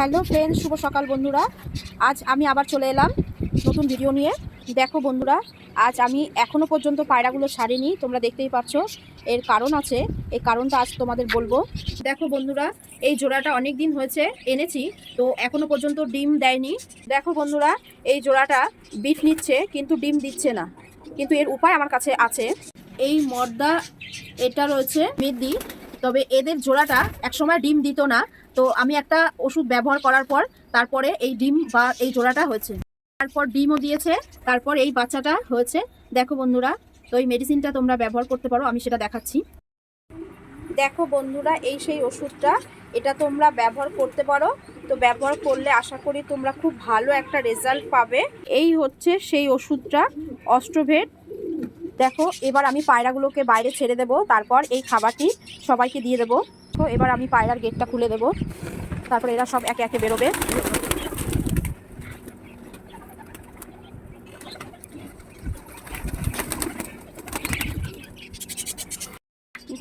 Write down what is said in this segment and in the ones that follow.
Hello friend শুভ সকাল বন্ধুরা। আজ আমি আবার চলে এলাম নতুন ভিডিও নিয়ে। দেখো বন্ধুরা, আজ আমি এখনও পর্যন্ত পায়রাগুলো সারিনি তোমরা দেখতেই পাচ্ছ এর কারণ আছে, এই কারণটা আজ তোমাদের বলব। দেখো বন্ধুরা, এই জোড়াটা অনেক দিন হয়েছে, এনেছি, তো এখনও পর্যন্ত ডিম দেয়নি। দেখো বন্ধুরা, এই জোড়াটা বিট নিচ্ছে, কিন্তু ডিম দিচ্ছে না। কিন্তু এর উপায় আমার কাছে আছে। এই মর্দা, এটা রয়েছে মেদি তবে এদের জোড়াটা একসময় ডিম দিত না। তো আমি একটা ওষুধ ব্যবহার করার পর তারপরে এই ডিম বা এই জোড়াটা হয়েছে। তারপর ডিমও দিয়েছে, তারপর এই বাচ্চাটা হয়েছে। দেখো বন্ধুরা, তো এই মেডিসিনটা তোমরা ব্যবহার করতে পারো, আমি সেটা দেখাচ্ছি। দেখো বন্ধুরা, এই সেই ওষুধটা, এটা তোমরা ব্যবহার করতে পারো। তো ব্যবহার করলে আশা করি তোমরা খুব ভালো একটা রেজাল্ট পাবে। এই হচ্ছে সেই ওষুধটা, অস্ট্রোভেট। দেখো, এবার আমি পায়রাগুলোকে বাইরে ছেড়ে দেব। তারপর এই খাবারটি সবাইকে দিয়ে দেবো। তো এবার আমি পায়রার গেটটা খুলে দেব। তারপর এরা সব একে একে বেরোবে।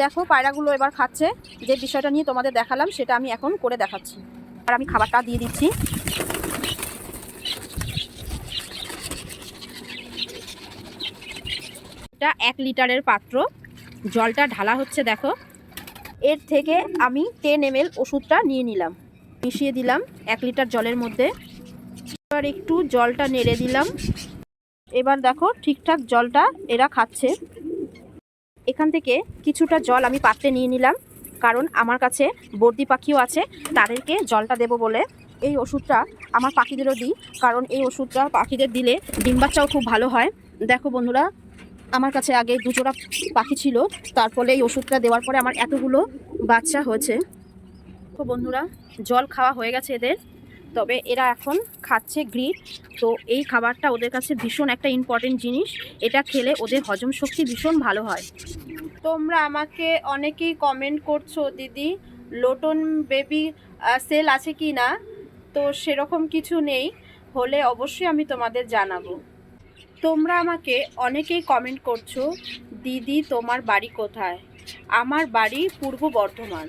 দেখো, পায়রাগুলো এবার খাচ্ছে। যে বিষয়টা নিয়ে তোমাদের দেখালাম, সেটা আমি এখন করে দেখাচ্ছি। আর আমি খাবারটা দিয়ে দিচ্ছি। এটা এক লিটারের পাত্র। জলটা ঢালা হচ্ছে, দেখো। এর থেকে আমি টেন এম ওষুধটা নিয়ে নিলাম। মিশিয়ে দিলাম এক লিটার জলের মধ্যে। এবার একটু জলটা নেড়ে দিলাম। এবার দেখো, ঠিকঠাক জলটা এরা খাচ্ছে। এখান থেকে কিছুটা জল আমি পাত্রে নিয়ে নিলাম, কারণ আমার কাছে বর্দি পাখিও আছে, তাদেরকে জলটা দেব বলে। এই ওষুধটা আমার পাখিদেরও দিই, কারণ এই ওষুধটা পাখিদের দিলে ডিম বাচ্চাও খুব ভালো হয়। দেখো বন্ধুরা আমার কাছে আগে দুজোড়া পাখি ছিল, তার ফলে এই ওষুধটা দেওয়ার পরে আমার এতগুলো বাচ্চা হয়েছে। তো বন্ধুরা, জল খাওয়া হয়ে গেছে এদের, তবে এরা এখন খাচ্ছে গ্রিট তো এই খাবারটা ওদের কাছে ভীষণ একটা ইম্পর্টেন্ট জিনিস, এটা খেলে ওদের হজম শক্তি ভীষণ ভালো হয়। তোমরা আমাকে অনেকেই কমেন্ট করছ, দিদি, লোটন বেবি সেল আছে কি না তো সেরকম কিছু নেই, হলে অবশ্যই আমি তোমাদের জানাব। তোমরা আমাকে অনেকেই কমেন্ট করছ, দিদি, তোমার বাড়ি কোথায়? আমার বাড়ি পূর্ব বর্ধমান।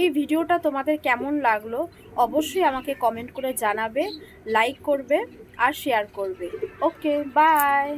এই ভিডিওটা তোমাদের কেমন লাগল, অবশ্যই আমাকে কমেন্ট করে জানাবে লাইক করবে আর শেয়ার করবে। Okay bye